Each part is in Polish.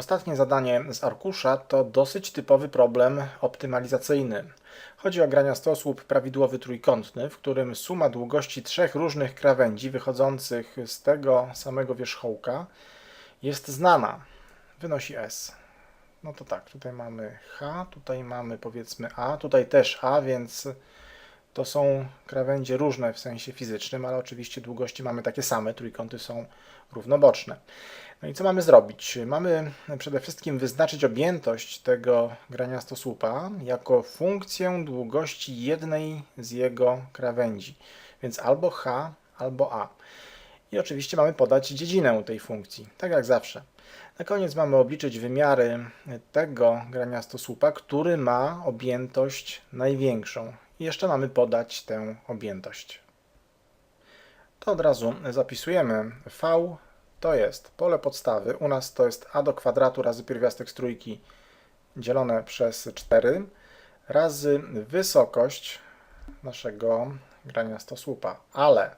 Ostatnie zadanie z arkusza to dosyć typowy problem optymalizacyjny. Chodzi o grania stosłup prawidłowy trójkątny, w którym suma długości trzech różnych krawędzi wychodzących z tego samego wierzchołka jest znana. Wynosi S. No to tak, tutaj mamy H, tutaj mamy powiedzmy A, tutaj też A, więc to są krawędzie różne w sensie fizycznym, ale oczywiście długości mamy takie same, trójkąty są równoboczne. No i co mamy zrobić? Mamy przede wszystkim wyznaczyć objętość tego grania stosłupa jako funkcję długości jednej z jego krawędzi, więc albo h, albo a. I oczywiście mamy podać dziedzinę tej funkcji, tak jak zawsze. Na koniec mamy obliczyć wymiary tego grania stosłupa, który ma objętość największą. Jeszcze mamy podać tę objętość. To od razu zapisujemy v to jest pole podstawy. U nas to jest a do kwadratu razy pierwiastek z trójki dzielone przez 4 razy wysokość naszego grania stosłupa. Ale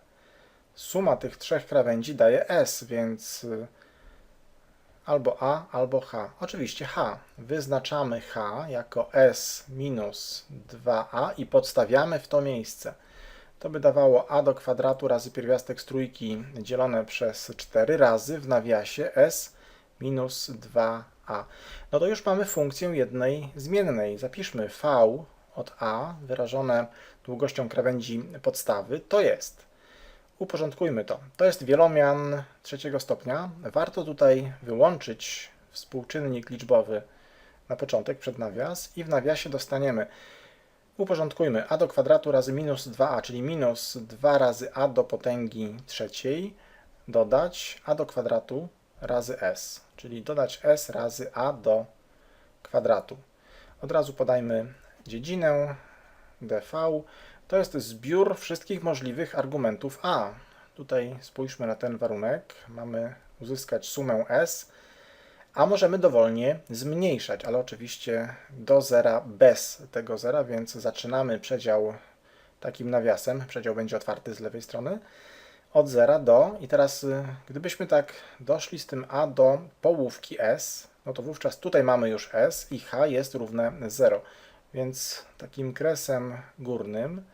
suma tych trzech krawędzi daje s, więc y, albo a, albo h. Oczywiście h. Wyznaczamy h jako s minus 2a i podstawiamy w to miejsce to by dawało a do kwadratu razy pierwiastek z trójki dzielone przez 4 razy w nawiasie s minus 2a. No to już mamy funkcję jednej zmiennej. Zapiszmy v od a wyrażone długością krawędzi podstawy. To jest, uporządkujmy to, to jest wielomian trzeciego stopnia. Warto tutaj wyłączyć współczynnik liczbowy na początek przed nawias i w nawiasie dostaniemy Uporządkujmy a do kwadratu razy minus 2a, czyli minus 2 razy a do potęgi trzeciej, dodać a do kwadratu razy s, czyli dodać s razy a do kwadratu. Od razu podajmy dziedzinę dv. To jest zbiór wszystkich możliwych argumentów a. Tutaj spójrzmy na ten warunek. Mamy uzyskać sumę s a możemy dowolnie zmniejszać, ale oczywiście do zera bez tego zera, więc zaczynamy przedział takim nawiasem, przedział będzie otwarty z lewej strony, od zera do, i teraz y, gdybyśmy tak doszli z tym a do połówki s, no to wówczas tutaj mamy już s i h jest równe 0, więc takim kresem górnym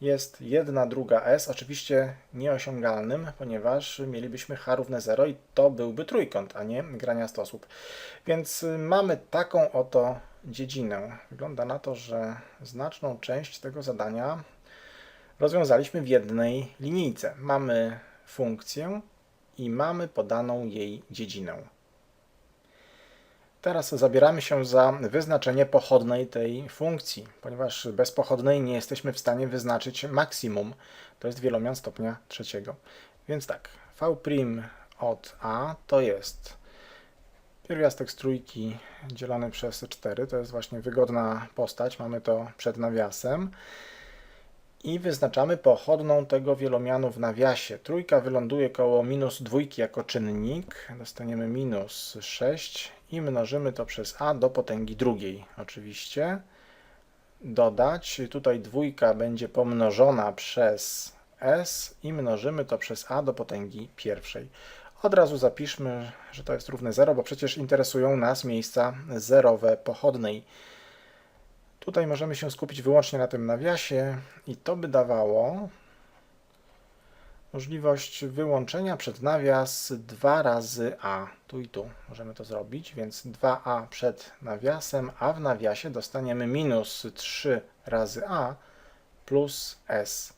jest 1 druga s, oczywiście nieosiągalnym, ponieważ mielibyśmy h równe 0 i to byłby trójkąt, a nie grania stosłup. Więc mamy taką oto dziedzinę. Wygląda na to, że znaczną część tego zadania rozwiązaliśmy w jednej linijce. Mamy funkcję i mamy podaną jej dziedzinę. Teraz zabieramy się za wyznaczenie pochodnej tej funkcji, ponieważ bez pochodnej nie jesteśmy w stanie wyznaczyć maksimum, to jest wielomian stopnia trzeciego. Więc tak, v' od a to jest pierwiastek z trójki dzielony przez 4, to jest właśnie wygodna postać, mamy to przed nawiasem. I wyznaczamy pochodną tego wielomianu w nawiasie. Trójka wyląduje koło minus dwójki jako czynnik, dostaniemy minus 6 i mnożymy to przez a do potęgi drugiej oczywiście. Dodać, tutaj dwójka będzie pomnożona przez s i mnożymy to przez a do potęgi pierwszej. Od razu zapiszmy, że to jest równe 0, bo przecież interesują nas miejsca zerowe pochodnej. Tutaj możemy się skupić wyłącznie na tym nawiasie i to by dawało możliwość wyłączenia przed nawias 2 razy a. Tu i tu możemy to zrobić, więc 2a przed nawiasem, a w nawiasie dostaniemy minus 3 razy a plus s.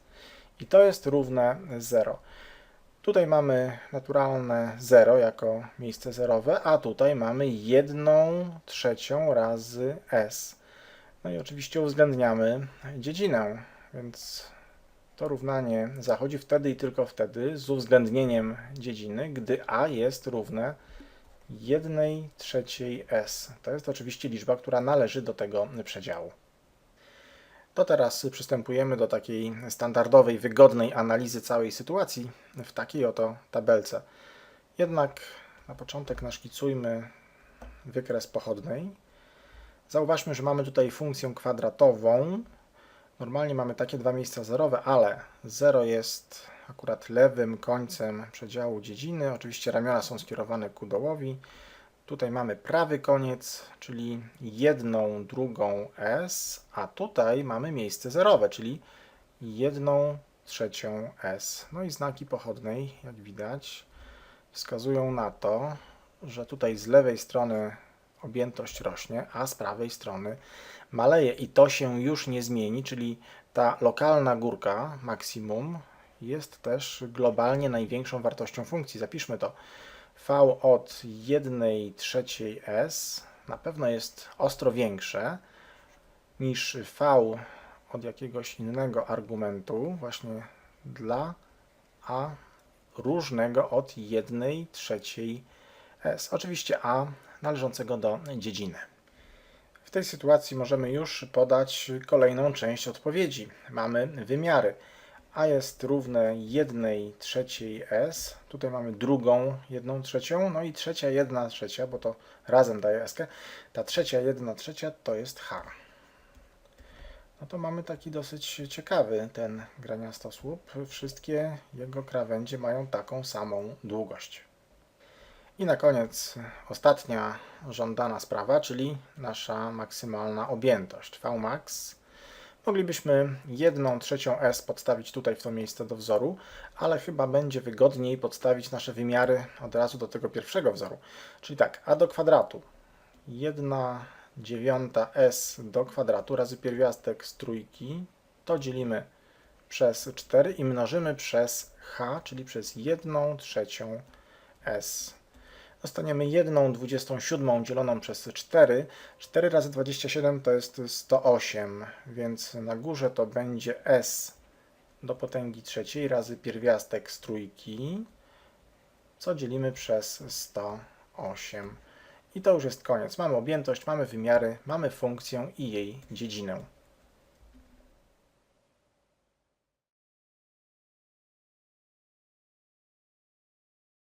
I to jest równe 0. Tutaj mamy naturalne 0 jako miejsce zerowe, a tutaj mamy 1 trzecią razy s. No i oczywiście uwzględniamy dziedzinę, więc to równanie zachodzi wtedy i tylko wtedy z uwzględnieniem dziedziny, gdy a jest równe 1 trzeciej s. To jest oczywiście liczba, która należy do tego przedziału. To teraz przystępujemy do takiej standardowej, wygodnej analizy całej sytuacji w takiej oto tabelce. Jednak na początek naszkicujmy wykres pochodnej. Zauważmy, że mamy tutaj funkcję kwadratową, Normalnie mamy takie dwa miejsca zerowe, ale 0 jest akurat lewym końcem przedziału dziedziny. Oczywiście ramiona są skierowane ku dołowi. Tutaj mamy prawy koniec, czyli jedną drugą s, a tutaj mamy miejsce zerowe, czyli jedną trzecią s. No i znaki pochodnej, jak widać, wskazują na to, że tutaj z lewej strony objętość rośnie, a z prawej strony maleje i to się już nie zmieni, czyli ta lokalna górka maksimum jest też globalnie największą wartością funkcji. Zapiszmy to. V od 1 trzeciej s na pewno jest ostro większe niż V od jakiegoś innego argumentu, właśnie dla a różnego od 1 trzeciej s. Oczywiście a należącego do dziedziny. W tej sytuacji możemy już podać kolejną część odpowiedzi. Mamy wymiary. A jest równe 1 trzeciej s. Tutaj mamy drugą 1 trzecią, no i trzecia 1 trzecia, bo to razem daje s. Ta trzecia 1 trzecia to jest h. No to mamy taki dosyć ciekawy ten graniastosłup. Wszystkie jego krawędzie mają taką samą długość. I na koniec ostatnia żądana sprawa, czyli nasza maksymalna objętość Vmax. Moglibyśmy 1 trzecią s podstawić tutaj w to miejsce do wzoru, ale chyba będzie wygodniej podstawić nasze wymiary od razu do tego pierwszego wzoru. Czyli tak, a do kwadratu 1 dziewiąta s do kwadratu razy pierwiastek z trójki to dzielimy przez 4 i mnożymy przez h, czyli przez 1 trzecią s dostaniemy 1 27 dzieloną przez 4. 4 razy 27 to jest 108, więc na górze to będzie s do potęgi trzeciej razy pierwiastek z trójki, co dzielimy przez 108. I to już jest koniec. Mamy objętość, mamy wymiary, mamy funkcję i jej dziedzinę.